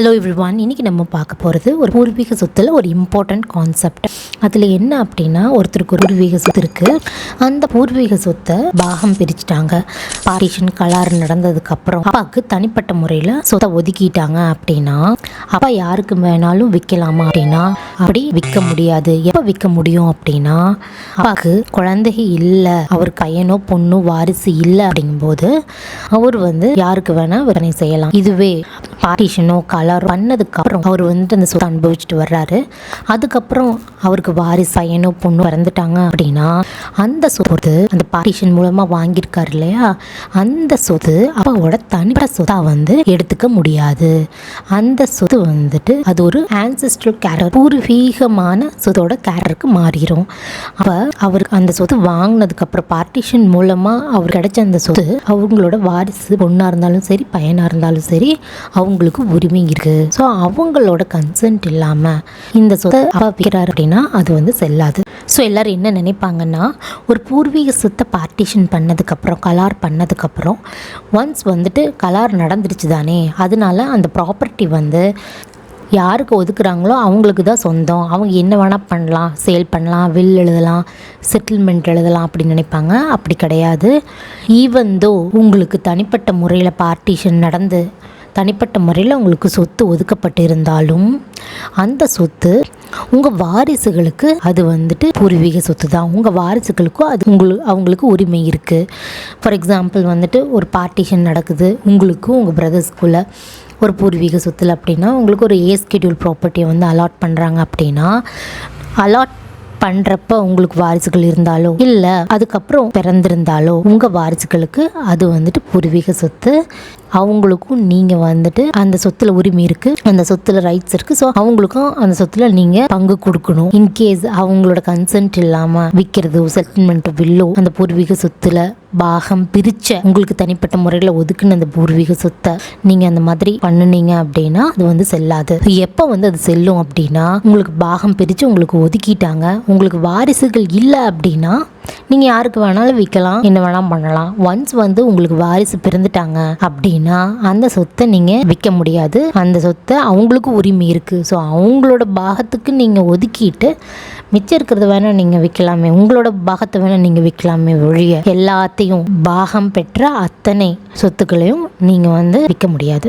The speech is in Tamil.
ஹலோ எவ்ரிவான் இன்றைக்கி நம்ம பார்க்க போகிறது ஒரு பூர்வீக சொத்தில் ஒரு இம்பார்ட்டண்ட் கான்செப்ட் அதில் என்ன அப்படின்னா ஒருத்தருக்கு ஒரு பூர்வீக சொத்து இருக்குது அந்த பூர்வீக சொத்தை பாகம் பிரிச்சுட்டாங்க. பார்ட்டிஷன் கலாறு நடந்ததுக்கப்புறம் அப்பாவுக்கு தனிப்பட்ட முறையில் சொத்தை ஒதுக்கிட்டாங்க அப்படின்னா அப்பா யாருக்கு வேணாலும் விற்கலாமா அப்படின்னா அப்படி விற்க முடியாது. எப்போ விற்க முடியும் அப்படின்னா அப்பாவுக்கு குழந்தை இல்லை அவர் பையனோ பொண்ணோ வாரிசு இல்லை அப்படிங்கும்போது அவர் வந்து யாருக்கு வேணால் விற்பனை செய்யலாம். இதுவே பார்ட்டிஷனோ கலர் பண்ணதுக்கப்புறம் அவர் வந்துட்டு அந்த சொத்தை அனுபவிச்சுட்டு வர்றாரு. அதுக்கப்புறம் அவருக்கு வாரிசு பையனோ பொண்ணு பிறந்துட்டாங்க அப்படின்னா அந்த சொத்து அந்த பார்ட்டிஷன் மூலமாக வாங்கியிருக்காரு இல்லையா? அந்த சொத்து அப்பாவோட தனிப்பட்ட சொத்தா வந்து எடுத்துக்க முடியாது. அந்த சொத்து வந்துட்டு அது ஒரு ஆன்செஸ்ட்ரல் கேரக்டர் பூர்வீகமான சொத்தோட கேரக்டருக்கு மாறிடும் அப்போ அவருக்கு அந்த சொத்து வாங்கினதுக்கப்புறம் பார்ட்டிஷன் மூலமாக அவர் கிடைச்ச அந்த சொத்து அவங்களோட வாரிசு பொண்ணாக இருந்தாலும் சரி பையனாக இருந்தாலும் சரி அவங்களுக்கு உரிமை இருக்குது ஸோ அவங்களோட கன்சென்ட் இல்லாமல் இந்த சொத்தை அப்பா விற்கிறாரு அப்படின்னா அது வந்து செல்லாது. ஸோ எல்லோரும் என்ன நினைப்பாங்கன்னா ஒரு பூர்வீக சொத்தை பார்ட்டிஷன் பண்ணதுக்கப்புறம் கலார் பண்ணதுக்கப்புறம் ஒன்ஸ் வந்துட்டு கலார் நடந்துருச்சு தானே அதனால அந்த ப்ராப்பர்ட்டி வந்து யாருக்கு ஒதுக்குறாங்களோ அவங்களுக்கு தான் சொந்தம். அவங்க என்ன வேணால் பண்ணலாம் சேல் பண்ணலாம் வில் எழுதலாம் செட்டில்மெண்ட் எழுதலாம் அப்படின்னு நினைப்பாங்க. அப்படி கிடையாது. ஈவன் தோ உங்களுக்கு தனிப்பட்ட முறையில் பார்ட்டிஷன் நடந்து தனிப்பட்ட முறையில் உங்களுக்கு சொத்து ஒதுக்கப்பட்டு இருந்தாலும் அந்த சொத்து உங்கள் வாரிசுகளுக்கு அது வந்துட்டு பூர்வீக சொத்து தான் உங்கள் வாரிசுகளுக்கும் அது உங்களுக்கு அவங்களுக்கு உரிமை இருக்குது ஃபார் எக்ஸாம்பிள் வந்துட்டு ஒரு பார்ட்டிஷன் நடக்குது. உங்களுக்கும் உங்கள் பிரதர்ஸ்குள்ளே ஒரு பூர்வீக சொத்தில் அப்படின்னா உங்களுக்கு ஒரு ஏ ஸ்கெடியூல் ப்ராப்பர்ட்டியை வந்து அலாட் பண்ணுறாங்க அப்படின்னா அலாட் பண்ணுறப்ப உங்களுக்கு வாரிசுகள் இருந்தாலோ இல்லை அதுக்கப்புறம் பிறந்திருந்தாலோ உங்கள் வாரிசுகளுக்கு அது வந்துட்டு பூர்வீக சொத்து அவங்களுக்கும் நீங்கள் வந்துட்டு அந்த சொத்துல உரிமை இருக்குது அந்த சொத்தில் ரைட்ஸ் இருக்குது ஸோ அவங்களுக்கும் அந்த சொத்துல நீங்கள் பங்கு கொடுக்கணும். இன்கேஸ் அவங்களோட கன்சென்ட் இல்லாமல் விற்கிறதோ செட்டில்மெண்ட் வில்லோ அந்த பூர்வீக சொத்துல பாகம் பிரிச்ச உங்களுக்கு தனிப்பட்ட முறையில் ஒதுக்குன அந்த பூர்வீக சொத்தை நீங்கள் அந்த மாதிரி பண்ணுனீங்க அப்படின்னா அது வந்து செல்லாது. எப்போ வந்து அது செல்லும் அப்படின்னா உங்களுக்கு பாகம் பிரித்து உங்களுக்கு ஒதுக்கிட்டாங்க உங்களுக்கு வாரிசுகள் இல்லை அப்படின்னா நீங்கள் யாருக்கு வேணாலும் விற்கலாம் என்ன வேணாலும் பண்ணலாம். ஒன்ஸ் வந்து உங்களுக்கு வாரிசு பிறந்துட்டாங்க அப்படின்னா அந்த சொத்தை நீங்கள் விற்க முடியாது. அந்த சொத்தை அவங்களுக்கும் உரிமை இருக்குது ஸோ அவங்களோட பாகத்துக்கு நீங்கள் ஒதுக்கிட்டு மிச்சம் இருக்கிறத வேணால் நீங்கள் விற்கலாமே உங்களோட பாகத்தை வேணால் நீங்கள் விற்கலாமே ஒழிய எல்லாத்தையும் பாகம் பெற்ற அத்தனை சொத்துக்களையும் நீங்கள் வந்து விற்க முடியாது.